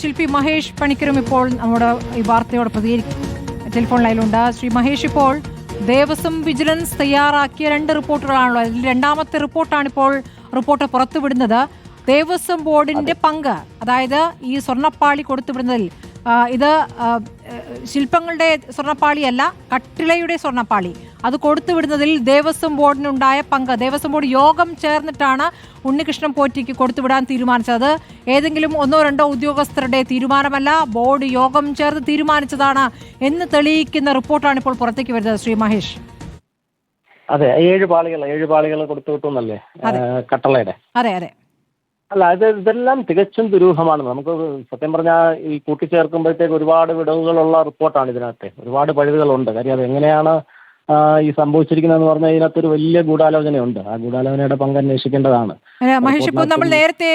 ശില്പി മഹേഷ് പണിക്കരും ഇപ്പോൾ നമ്മുടെ ഈ വാർത്തയോട് പ്രതികരിക്കും. ടെലിഫോൺ ലൈനിലുണ്ട് ശ്രീ മഹേഷ് ഇപ്പോൾ ദേവസ്വം വിജിലൻസ് തയ്യാറാക്കിയ രണ്ട് റിപ്പോർട്ടുകളാണല്ലോ അതിൽ രണ്ടാമത്തെ റിപ്പോർട്ടാണ് ഇപ്പോൾ റിപ്പോർട്ട് പുറത്തുവിടുന്നത്. ദേവസ്വം ബോർഡിന്റെ പങ്ക് അതായത് ഈ സ്വർണപ്പാളി കൊടുത്തുവിടുന്നതിൽ ഇത് ശില്പങ്ങളുടെ സ്വർണപ്പാളിയല്ല കട്ടിളയുടെ സ്വർണപ്പാളി. അത് കൊടുത്തുവിടുന്നതിൽ ദേവസ്വം ബോർഡിനുണ്ടായ പങ്ക്. ദേവസ്വം ബോർഡ് യോഗം ചേർന്നിട്ടാണ് ഉണ്ണികൃഷ്ണൻ പോറ്റിക്ക് കൊടുത്തുവിടാൻ തീരുമാനിച്ചത്. ഏതെങ്കിലും ഒന്നോ രണ്ടോ ഉദ്യോഗസ്ഥരുടെ തീരുമാനമല്ല ബോർഡ് യോഗം ചേർന്ന് തീരുമാനിച്ചതാണ് എന്ന് തെളിയിക്കുന്ന റിപ്പോർട്ടാണ് ഇപ്പോൾ പുറത്തേക്ക് വരുന്നത് ശ്രീ മഹേഷ്. അതെ ഏഴ് പാളികൾ ഏഴ് പാളികൾ കൊടുത്തു വിട്ടു എന്നല്ലേ? അതെ. കട്ടളയുടെ. അതെ അതെ. അല്ല അത് ഇതെല്ലാം തികച്ചും ദുരൂഹമാണ്. നമുക്ക് സത്യം പറഞ്ഞാൽ ഈ കൂട്ടിച്ചേർക്കുമ്പോഴത്തേക്ക് ഒരുപാട് വിടവുകളുള്ള റിപ്പോർട്ടാണ് ഇതിനകത്ത്. ഒരുപാട് പഴുതുകളുണ്ട്. കാര്യം അത് എങ്ങനെയാണ് ഈ സംഭവിച്ചിരിക്കുന്നതെന്ന് പറഞ്ഞാൽ ഇതിനകത്തൊരു വലിയ ഗൂഢാലോചനയുണ്ട്. ആ ഗൂഢാലോചനയുടെ പങ്ക് അന്വേഷിക്കേണ്ടതാണ്. മഹേഷ് ഇപ്പോൾ നമ്മൾ നേരത്തെ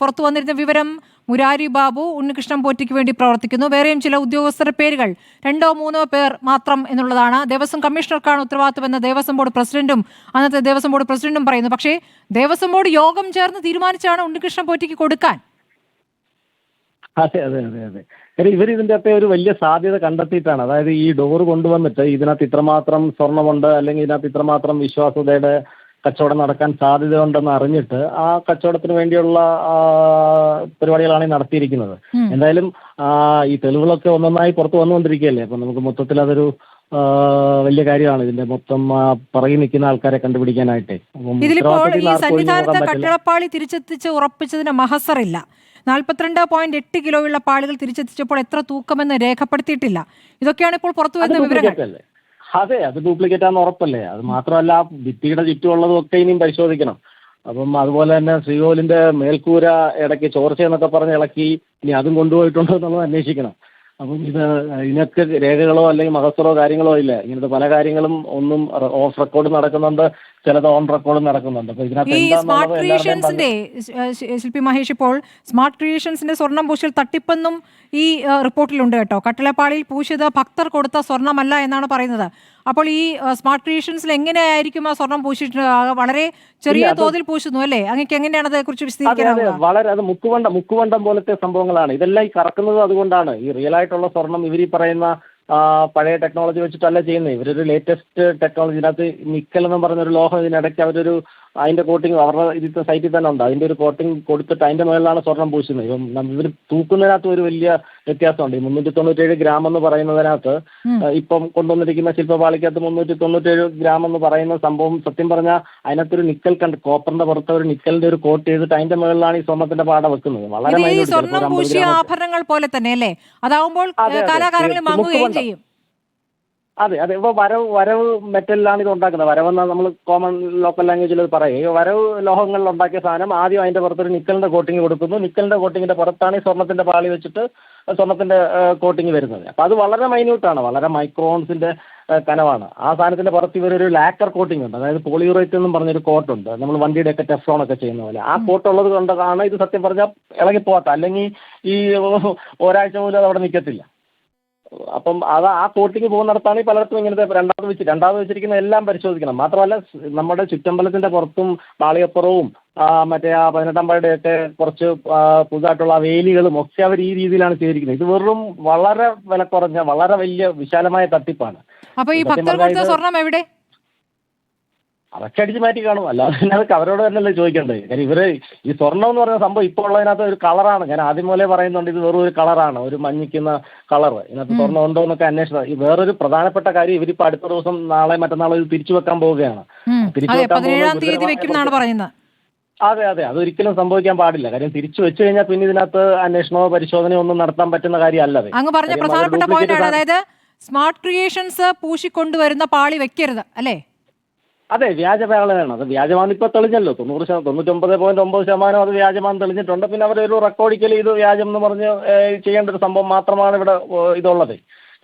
പുറത്തു വന്നിരുന്ന വിവരം മുരാരി ബാബു ഉണ്ണികൃഷ്ണൻ പോറ്റിക്ക് വേണ്ടി പ്രവർത്തിക്കുന്നു. വേറെയും ചില ഉദ്യോഗസ്ഥരുടെ പേരുകൾ രണ്ടോ മൂന്നോ പേർ മാത്രം എന്നുള്ളതാണ്. ദേവസ്വം കമ്മീഷണർക്കാണ് ഉത്തരവാദിത്തമെന്ന് ദേവസ്വം ബോർഡ് പ്രസിഡന്റും അന്നത്തെ ദേവസ്വം ബോർഡ് പ്രസിഡന്റും പറയുന്നു. പക്ഷേ ദേവസ്വം ബോർഡ് യോഗം ചേർന്ന് തീരുമാനിച്ചാണ് ഉണ്ണികൃഷ്ണൻ പോറ്റിക്ക് കൊടുക്കാൻ. അതെ അതെ അതെ അതെ. കാര്യം ഇവർ ഇതിന്റെ അകത്തെ ഒരു വലിയ സാധ്യത കണ്ടെത്തിയിട്ടാണ്. അതായത് ഈ ഡോറ് കൊണ്ടുവന്നിട്ട് ഇതിനകത്ത് ഇത്രമാത്രം സ്വർണമുണ്ട് അല്ലെങ്കിൽ ഇതിനകത്ത് ഇത്രമാത്രം വിശ്വാസ്യതയുടെ കച്ചവടം നടക്കാൻ സാധ്യതയുണ്ടെന്ന് അറിഞ്ഞിട്ട് ആ കച്ചവടത്തിന് വേണ്ടിയുള്ള ആ, പരിപാടികളാണ് ഈ നടത്തിയിരിക്കുന്നത്. എന്തായാലും ഈ തെളിവുകളൊക്കെ ഒന്നൊന്നായി പുറത്ത് വന്നുകൊണ്ടിരിക്കുകയല്ലേ? അപ്പം നമുക്ക് മൊത്തത്തിൽ അതൊരു വലിയ കാര്യമാണ് ഇതിന്റെ. മൊത്തം പറയി നിൽക്കുന്ന ആൾക്കാരെ കണ്ടുപിടിക്കാനായിട്ട്. ഇതിലിപ്പോൾ ഈ സന്നിധാനത്ത് കട്ടിളപ്പാളി തിരിച്ചെത്തിച്ച് ഉറപ്പിച്ചതിന് മഹസറില്ല. നാൽപ്പത്തിരണ്ട് പോയിന്റ് എട്ട് കിലോയുള്ള പാളികൾ തിരിച്ചെത്തിച്ചപ്പോൾ എത്ര തൂക്കമെന്ന് രേഖപ്പെടുത്തിയിട്ടില്ല. ഇതൊക്കെയാണ് ഇപ്പോൾ പുറത്തു വരുന്ന വിവരങ്ങൾ. അതെ അത് ഡ്യൂപ്ലിക്കേറ്റ് ആണെന്ന് ഉറപ്പല്ലേ? അത് മാത്രമല്ല ആ ഭിത്തിയുടെ ചുറ്റുമുള്ളതും ഒക്കെ ഇനിയും പരിശോധിക്കണം. അപ്പം അതുപോലെ തന്നെ ശ്രീകോവിലിന്റെ മേൽക്കൂര ഇടയ്ക്ക് ചോർച്ച എന്നൊക്കെ പറഞ്ഞ് ഇളക്കി ഇനി അതും കൊണ്ടുപോയിട്ടുണ്ടോ എന്നുള്ളത് അന്വേഷിക്കണം. അപ്പം ഇത് ഇതിനൊക്കെ രേഖകളോ അല്ലെങ്കിൽ മഹസറോ കാര്യങ്ങളോ ഇല്ല. ഇങ്ങനത്തെ പല കാര്യങ്ങളും ഒന്നും ഓഫ് റെക്കോർഡ് നടക്കുന്നുണ്ട്. ചിലത് ഓൺ റെക്കോർഡ് നടക്കുന്നുണ്ട്. അപ്പൊ ഇതിനകത്ത് ഈ സ്മാർട്ട് എന്താണെന്നുള്ളത് എല്ലാവരുടെയും ക്രിയേഷൻസിന്റെ ശി- ശില്പി മഹേഷ് ഇപ്പോൾ സ്മാർട്ട് ക്രിയേഷൻസിന്റെ സ്വർണം പൂശൽ തട്ടിപ്പെന്നും ഈ ഏഹ്, റിപ്പോർട്ടിലുണ്ട് കേട്ടോ. കട്ടിളപ്പാളിയിൽ പൂശിയത് ഭക്തർ കൊടുത്ത സ്വർണമല്ല എന്നാണ് പറയുന്നത്. അപ്പോൾ ഈ ഏഹ്, സ്മാർട്ട് ക്രിയേഷൻസിൽ എങ്ങനെയായിരിക്കും ആ സ്വർണം പൂശിയിട്ട് ആ, വളരെ ചെറിയ തോതിൽ പൂശുന്നു അല്ലേ? അങ്ങക്ക് എങ്ങനെയാണ് അതേക്കുറിച്ച് അതെ അതെ. വിശദീകരിക്കാനാവുക? വളരെ അത് മുക്കുവണ്ടം മുക്കുവണ്ടം പോലത്തെ സംഭവങ്ങളാണ്. ഇതെല്ലാം ഈ കറക്കുന്നത് അതുകൊണ്ടാണ്. ഈ റിയൽ ആയിട്ടുള്ള സ്വർണം ഇവർ ഈ പറയുന്ന പഴയ ടെക്നോളജി വെച്ചിട്ടല്ല ചെയ്യുന്നത്. ഇവരൊരു ലേറ്റസ്റ്റ് ടെക്നോളജി ഇതിനകത്ത് നിക്കൽ എന്ന് പറഞ്ഞൊരു ലോഹം ഇതിനിടയ്ക്ക് അവരൊരു അതിന്റെ കോട്ടിങ് അവരുടെ ഇതിന്റെ സൈറ്റിൽ തന്നെ ഉണ്ട്. അതിന്റെ ഒരു കോട്ടിങ് കൊടുത്തിട്ട് അതിന്റെ മുകളിലാണ് സ്വർണം പൂശുന്നത്. ഇപ്പം ഇവർ തൂക്കുന്നതിനകത്ത് ഒരു വലിയ വ്യത്യാസമുണ്ട്. ഈ മുന്നൂറ്റി തൊണ്ണൂറ്റേഴ് ഗ്രാം എന്ന് പറയുന്നതിനകത്ത്. ഇപ്പം കൊണ്ടുവന്നിരിക്കുന്ന ശില്പപാളിക്കകത്ത് മുന്നൂറ്റി തൊണ്ണൂറ്റേഴ് ഗ്രാം എന്ന് പറയുന്ന സംഭവം സത്യം പറഞ്ഞാൽ അതിനകത്തൊരു നിക്കൽ കണ്ട് കോപ്പറിന്റെ പുറത്ത് ഒരു നിക്കലിന്റെ ഒരു കോട്ട് ചെയ്തിട്ട് അതിന്റെ മുകളിലാണ് ഈ സ്വർണത്തിന്റെ പാട വെക്കുന്നത്. വളരെ ആഭരണങ്ങൾ പോലെ തന്നെ അല്ലേ അതാവുമ്പോൾ. ചെയ്യും. അതെ അതെ. ഇപ്പോൾ വരവ് വരവ് മെറ്റലിലാണ് ഇത് ഉണ്ടാക്കുന്നത്. വരവെന്നാൽ നമ്മൾ കോമൺ ലോക്കൽ ലാംഗ്വേജിൽ അത് പറയും. ഈ വരവ് ലോഹങ്ങളിൽ ഉണ്ടാക്കിയ സാധനം ആദ്യം അതിന്റെ പുറത്തൊരു നിക്കലിന്റെ കോട്ടിങ് കൊടുക്കുന്നു. നിക്കലിന്റെ കോട്ടിങ്ങിന്റെ പുറത്താണ് ഈ സ്വർണത്തിന്റെ പാളി വെച്ചിട്ട് സ്വർണത്തിന്റെ കോട്ടിങ് വരുന്നത്. അപ്പോൾ അത് വളരെ മൈന്യൂട്ടാണ് വളരെ മൈക്രോൺസിന്റെ കനവാണ്. ആ സാധനത്തിന്റെ പുറത്ത് ഇവരൊരു ലാക്കർ കോട്ടിംഗ് ഉണ്ട്. അതായത് പോളിയൂറേറ്റ് എന്നും പറഞ്ഞൊരു കോട്ടുണ്ട് നമ്മൾ വണ്ടിയുടെ ഒക്കെ ടെഫ്ലോൺ ഒക്കെ ചെയ്യുന്ന പോലെ. ആ കോട്ട് ഉള്ളത് കൊണ്ടാണ് ഇത് സത്യം പറഞ്ഞാൽ ഇളകിപ്പോകാത്ത. അല്ലെങ്കിൽ ഈ ഒരാഴ്ച പോലും അത് അവിടെ നിൽക്കത്തില്ല അപ്പം അത് ആ കോട്ടിങ് പോകുന്നിടത്താണ് ഈ പലയിടത്തും ഇങ്ങനത്തെ രണ്ടാമത് വെച്ച് രണ്ടാമത് വെച്ചിരിക്കുന്ന എല്ലാം പരിശോധിക്കണം. മാത്രമല്ല നമ്മുടെ ചുറ്റമ്പലത്തിന്റെ പുറത്തും പാളിയപ്പുറവും മറ്റേ ആ പതിനെട്ടാം പടിയുടെയൊക്കെ കുറച്ച് പുതുതായിട്ടുള്ള വേലികളും ഒക്കെ അവർ ഈ രീതിയിലാണ് ചെയ്തിരിക്കുന്നത് ഇത് വെറും വളരെ വില കുറഞ്ഞ വളരെ വലിയ വിശാലമായ തട്ടിപ്പാണ്. അപ്പൊ ഈ കൊടുത്ത സ്വർണം എവിടെ? അതൊക്കെ അടിച്ച് മാറ്റി കാണും. അല്ലാതെ പിന്നെ അതൊക്കെ അവരോട് തന്നെയല്ലേ ചോദിക്കേണ്ടത്. കാര്യം ഇവർ ഈ സ്വർണം എന്ന് പറയുന്ന സംഭവം ഇപ്പോൾ ഉള്ളതിനകത്ത് ഒരു കളറാണ്. ഞാൻ ആദ്യം മുതലേ പറയുന്നുണ്ട് ഇത് വെറും ഒരു കളറാണ്. ഒരു മഞ്ഞിക്കുന്ന കളർ ഇതിനകത്ത് സ്വർണം ഉണ്ടോ എന്നൊക്കെ അന്വേഷണം. ഈ വേറൊരു പ്രധാനപ്പെട്ട കാര്യം ഇവരിപ്പോൾ അടുത്ത ദിവസം നാളെ മറ്റന്നാളെ ഇത് തിരിച്ചു വെക്കാൻ പോവുകയാണ്. തിരിച്ചു അതെ വെക്കാൻ പോകുന്നത് അതെ അതെ. അതൊരിക്കലും സംഭവിക്കാൻ പാടില്ല. കാര്യം തിരിച്ചു വെച്ചു കഴിഞ്ഞാൽ പിന്നെ ഇതിനകത്ത് അന്വേഷണമോ പരിശോധനയോ ഒന്നും നടത്താൻ പറ്റുന്ന കാര്യമല്ല അത് അങ്ങ് പറഞ്ഞ പ്രധാനപ്പെട്ട പോയിന്റ് അതായത് സ്മാർട്ട് ക്രിയേഷൻസ് പൂശിക്കൊണ്ടുവരുന്ന പാളി വെക്കരുത്. അല്ലേ? അതെ വ്യാജപാളയാണ് അത് വ്യാജമാണെന്ന് ഇപ്പോൾ തെളിഞ്ഞല്ലോ. തൊണ്ണൂറ് ശതമാനം തൊണ്ണൂറ്റൊമ്പത് പോയിന്റ് ഒമ്പത് ശതമാനം അത് വ്യാജമാണെന്ന് തെളിഞ്ഞിട്ടുണ്ട്. പിന്നെ അവർ ഒരു റെക്കോർഡിക്കൽ ഇത് വ്യാജം എന്ന് പറഞ്ഞ് ചെയ്യേണ്ട ഒരു സംഭവം മാത്രമാണ് ഇവിടെ ഇതുള്ളത്.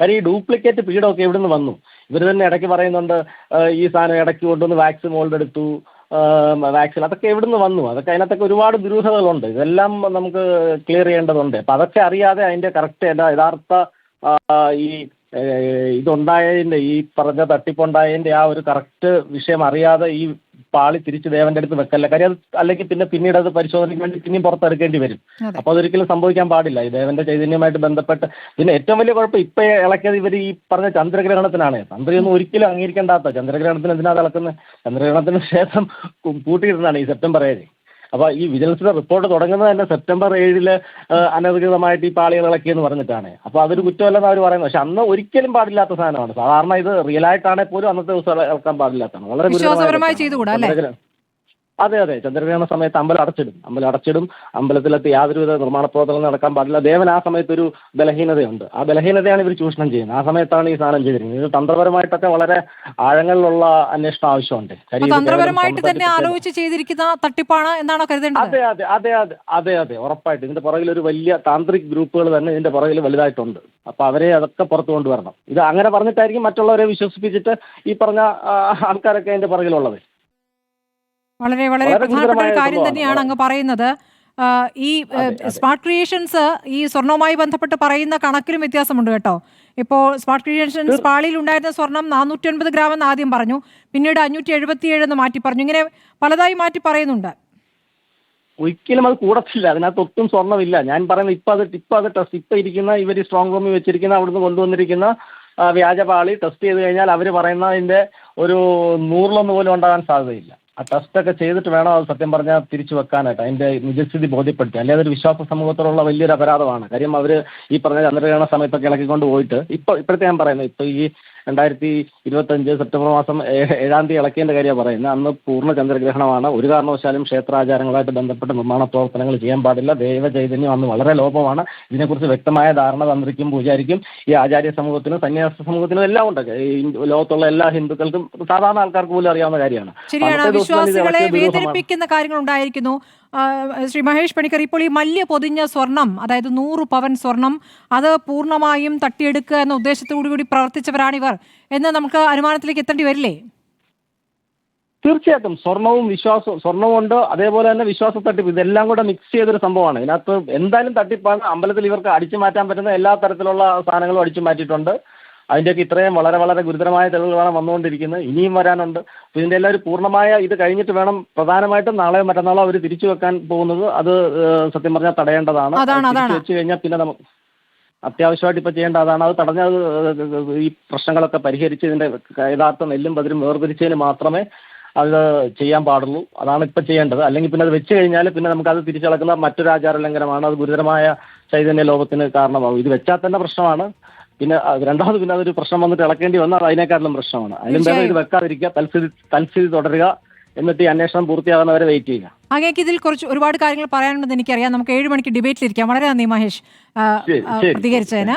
കാര്യം ഈ ഡ്യൂപ്ലിക്കേറ്റ് പീഡമൊക്കെ എവിടെ നിന്ന് വന്നു? ഇവർ തന്നെ ഇടയ്ക്ക് പറയുന്നുണ്ട് ഈ സാധനം ഇടയ്ക്ക് കൊണ്ടുവന്ന് വാക്സിൻ മോൾഡ് എടുത്തു. വാക്സിൻ അതൊക്കെ എവിടെ വന്നു? അതൊക്കെ അതിനകത്തൊക്കെ ഒരുപാട് ദുരൂഹതകളുണ്ട്. ഇതെല്ലാം നമുക്ക് ക്ലിയർ ചെയ്യേണ്ടതുണ്ട്. അപ്പം അതൊക്കെ അറിയാതെ അതിന്റെ കറക്റ്റ് യഥാർത്ഥ ഈ ഏഹ് ഇതുണ്ടായതിന്റെ ഈ പറഞ്ഞ തട്ടിപ്പുണ്ടായതിന്റെ ആ ഒരു കറക്റ്റ് വിഷയം അറിയാതെ ഈ പാളി തിരിച്ച് ദേവന്റെ അടുത്ത് വെക്കല്ല. കാര്യം അത് അല്ലെങ്കിൽ പിന്നെ പിന്നീട് അത് പരിശോധനയ്ക്ക് വേണ്ടി പിന്നെയും പുറത്തെടുക്കേണ്ടി വരും. അപ്പൊ അപ്പോൾ അതൊരിക്കലും സംഭവിക്കാൻ പാടില്ല. ഈ ദേവന്റെ ചൈതന്യമായിട്ട് ബന്ധപ്പെട്ട് പിന്നെ ഏറ്റവും വലിയ കുഴപ്പം ഇപ്പൊ ഇളക്കിയത് ഇവർ ഈ പറഞ്ഞ ചന്ദ്രഗ്രഹണത്തിനാണ്. ചന്ദ്രയൊന്നും ഒരിക്കലും അംഗീകരിക്കേണ്ടാത്ത. ചന്ദ്രഗ്രഹണത്തിന് എന്തിനാ ഇളക്കുന്നത്? ചന്ദ്രഗ്രഹണത്തിന് ശേഷം കൂട്ടിയിടുന്നതാണ് ഈ സെപ്റ്റംബർ ഏഴ്. അപ്പൊ ഈ വിജിലൻസിന്റെ റിപ്പോർട്ട് തുടങ്ങുന്നത് തന്നെ സെപ്റ്റംബർ ഏഴിൽ അനധികൃതമായിട്ട് ഈ പാളികൾ ഇളക്കിയെന്ന് പറഞ്ഞിട്ടാണ്. അപ്പോൾ അതൊരു കുറ്റമല്ലെന്ന് അവർ പറയുന്നത്. പക്ഷെ അന്ന് ഒരിക്കലും പാടില്ലാത്ത സാധനമാണ്. സാധാരണ ഇത് റിയൽ ആയിട്ടാണെങ്കിൽ പോലും അന്നത്തെ ദിവസം ഇളക്കാൻ പാടില്ലാത്തതാണ്. വളരെ ഗുരുതരമായ തെറ്റാണ്. അതെ അതെ. ചന്ദ്രഗ്രഹണ സമയത്ത് അമ്പലം അടച്ചിടും. അമ്പലം അടച്ചിടും. അമ്പലത്തിലെത്തി യാതൊരുവിധ നിർമ്മാണ പ്രവർത്തനങ്ങളും നടക്കാൻ പാടില്ല. ദേവൻ ആ സമയത്ത് ഒരു ബലഹീനതയുണ്ട്. ആ ബലഹീനതയാണ് ഇവർ ചൂഷണം ചെയ്യുന്നത്. ആ സമയത്താണ് ഈ സാധനം ചെയ്തിരിക്കുന്നത്. ഇത് തന്ത്രപരമായിട്ടൊക്കെ വളരെ ആഴങ്ങളിലുള്ള അന്വേഷണം ആവശ്യമുണ്ട്. തന്ത്രപരമായിട്ട് തന്നെ ആലോചിച്ച് ചെയ്തിരിക്കുന്ന തട്ടിപ്പാണ് എന്നാണോ കരുതേണ്ടത്? അതെ അതെ അതെ അതെ അതെ അതെ. ഉറപ്പായിട്ട്. ഇതിന്റെ പുറകിൽ ഒരു വലിയ താന്ത്രിക് ഗ്രൂപ്പുകൾ തന്നെ ഇതിന്റെ പുറകിൽ വലുതായിട്ടുണ്ട്. അപ്പൊ അവരെ അതൊക്കെ പുറത്തു കൊണ്ടുവരണം. ഇത് അങ്ങനെ പറഞ്ഞിട്ടായിരിക്കും മറ്റുള്ളവരെ വിശ്വസിപ്പിച്ചിട്ട് ഈ പറഞ്ഞ ആൾക്കാരൊക്കെ അതിന്റെ പുറകിലുള്ളത്. വളരെ വളരെ പ്രധാനപ്പെട്ട ഒരു കാര്യം തന്നെയാണ് അങ്ങ് പറയുന്നത്. ഈ. സ്മാർട്ട് ക്രിയേഷൻസ് ഈ സ്വർണവുമായി ബന്ധപ്പെട്ട് പറയുന്ന കണക്കിലും വ്യത്യാസമുണ്ട് കേട്ടോ. ഇപ്പോൾ സ്മാർട്ട് ക്രിയേഷൻസ് പാളിയിൽ ഉണ്ടായിരുന്ന സ്വർണം നാനൂറ്റി അൻപത് ഗ്രാം എന്ന് ആദ്യം പറഞ്ഞു. പിന്നീട് അഞ്ഞൂറ്റി എഴുപത്തിയേഴ് എന്ന് മാറ്റി പറഞ്ഞു. ഇങ്ങനെ പലതായി മാറ്റി പറയുന്നുണ്ട്. ഒരിക്കലും അത് കൂടത്തില്ല. അതിനകത്ത് ഒട്ടും സ്വർണമില്ല ഞാൻ പറയുന്നത് ഇപ്പൊ അത് ഇപ്പൊ അത് ടെസ്റ്റ് ഇപ്പൊ ഇരിക്കുന്ന ഇവർ സ്ട്രോങ് റൂമിൽ വെച്ചിരിക്കുന്ന അവിടുന്ന് കൊണ്ടുവന്നിരിക്കുന്ന വ്യാജപാളി ടെസ്റ്റ് ചെയ്ത് കഴിഞ്ഞാൽ അവർ പറയുന്നതിന്റെ ഒരു നൂറിലൊന്ന് പോലും ഉണ്ടാകാൻ സാധ്യതയില്ല. ആ ടെസ്റ്റൊക്കെ ചെയ്തിട്ട് വേണം അത് സത്യം പറഞ്ഞാൽ തിരിച്ചു വെക്കാനായിട്ട് അതിന്റെ നിജസ്ഥിതി ബോധ്യപ്പെടുത്തി. അല്ലെങ്കിൽ അതൊരു വിശ്വാസ സമൂഹത്തിലുള്ള വലിയൊരു അപരാധമാണ്. കാര്യം അവർ ഈ പറഞ്ഞ ചന്ദ്രഗ്രഹണ സമയത്തൊക്കെ ഇളക്കിക്കൊണ്ട് പോയിട്ട് ഇപ്പോൾ ഇപ്പോഴത്തെ ഞാൻ പറയുന്നത് ഇപ്പോൾ ഈ രണ്ടായിരത്തി ഇരുപത്തഞ്ച് സെപ്റ്റംബർ മാസം ഏഴാം തീയതി ഇളക്കേണ്ട കാര്യമാണ് പറയുന്നത്. അന്ന് പൂർണ ചന്ദ്രഗ്രഹണമാണ്. ഒരു കാരണവശാലും ക്ഷേത്രാചാരങ്ങളുമായിട്ട് ബന്ധപ്പെട്ട നിർമ്മാണ പ്രവർത്തനങ്ങൾ ചെയ്യാൻ പാടില്ല. ദൈവ ചൈതന്യം അന്ന് വളരെ ലോപമാണ്. ഇതിനെക്കുറിച്ച് വ്യക്തമായ ധാരണ തന്ത്രിക്കും പൂജാരിക്കും. ഈ ആചാര്യ സമൂഹത്തിനും സന്യാസ സമൂഹത്തിനും എല്ലാം ഉണ്ട്. ലോകത്തുള്ള എല്ലാ ഹിന്ദുക്കൾക്കും സാധാരണ ആൾക്കാർക്ക് പോലും അറിയാവുന്ന കാര്യമാണ്. ശരിയാണ്. വിശ്വാസികളെ വേദനിപ്പിക്കുന്ന കാര്യങ്ങൾ ഉണ്ടായിരിക്കുന്നു. ശ്രീ മഹേഷ് പണിക്കർ ഇപ്പോൾ ഈ മല്യ പൊതിഞ്ഞ സ്വർണം അതായത് നൂറ് പവൻ സ്വർണം അത് പൂർണമായും തട്ടിയെടുക്കുക എന്ന ഉദ്ദേശത്തോടു കൂടി പ്രവർത്തിച്ചവരാണിവർ എന്ന് നമുക്ക് അനുമാനത്തിലേക്ക് എത്തേണ്ടി വരില്ലേ? തീർച്ചയായിട്ടും. സ്വർണവും വിശ്വാസവും സ്വർണമുണ്ട് അതേപോലെ തന്നെ വിശ്വാസ തട്ടിപ്പ് ഇതെല്ലാം കൂടെ മിക്സ് ചെയ്തൊരു സംഭവമാണ്. ഇതിനകത്ത് എന്തായാലും തട്ടിപ്പാണ്. അമ്പലത്തിൽ ഇവർക്ക് അടിച്ചു മാറ്റാൻ പറ്റുന്ന എല്ലാ തരത്തിലുള്ള സാധനങ്ങളും അടിച്ചു മാറ്റിയിട്ടുണ്ട്. അതിന്റെയൊക്കെ ഇത്രയും വളരെ വളരെ ഗുരുതരമായ തെളിവുകളാണ് വന്നുകൊണ്ടിരിക്കുന്നത്. ഇനിയും വരാനുണ്ട്. അപ്പോൾ ഇതിന്റെ എല്ലാം ഒരു പൂർണമായ ഇത് കഴിഞ്ഞിട്ട് വേണം പ്രധാനമായിട്ടും നാളെ മറ്റന്നാളോ അവർ തിരിച്ചു വെക്കാൻ പോകുന്നത്. അത് സത്യം പറഞ്ഞാൽ തടയേണ്ടതാണ്. തിരിച്ചു വെച്ച് കഴിഞ്ഞാൽ പിന്നെ നമുക്ക് അത്യാവശ്യമായിട്ട് ഇപ്പോൾ ചെയ്യേണ്ട അതാണ്. അത് തടഞ്ഞ ഈ പ്രശ്നങ്ങളൊക്കെ പരിഹരിച്ച് ഇതിന്റെ യഥാർത്ഥ നെല്ലും പതിരും വേർതിരിച്ചതിന് മാത്രമേ അത് ചെയ്യാൻ പാടുള്ളൂ. അതാണ് ഇപ്പം ചെയ്യേണ്ടത്. അല്ലെങ്കിൽ പിന്നെ അത് വെച്ച് കഴിഞ്ഞാൽ പിന്നെ നമുക്ക് അത് തിരിച്ചളക്കുന്ന മറ്റൊരു ആചാര ലംഘനമാണ് അത് ഗുരുതരമായ ചൈതന്യ ലോപത്തിന് കാരണമാകും ഇത് വെച്ചാൽ തന്നെ പ്രശ്നമാണ്. പിന്നെ രണ്ടാമത് പിന്നെ അതൊരു പ്രശ്നം വന്നിട്ട് ഇളക്കേണ്ടി വന്നാൽ അതിനേക്കാളും പ്രശ്നമാണ്. അതിലും ഭേദം ഇത് വെക്കാതിരിക്കുക തൽസ്ഥിതി തൽസ്ഥിതി തുടരുക എന്നിട്ട് ഈ അന്വേഷണം പൂർത്തിയാകുന്നവരെ വെയിറ്റ് ചെയ്യുക. അങ്ങേക്ക് ഇതിൽ കുറച്ച് ഒരുപാട് കാര്യങ്ങൾ പറയാനുണ്ടെന്ന് എനിക്കറിയാം. നമുക്ക് ഏഴ് മണിക്ക് ഡിബേറ്റിലിരിക്കാം വളരെ നന്ദി മഹേഷ്. പ്രതികരിച്ചതിന്.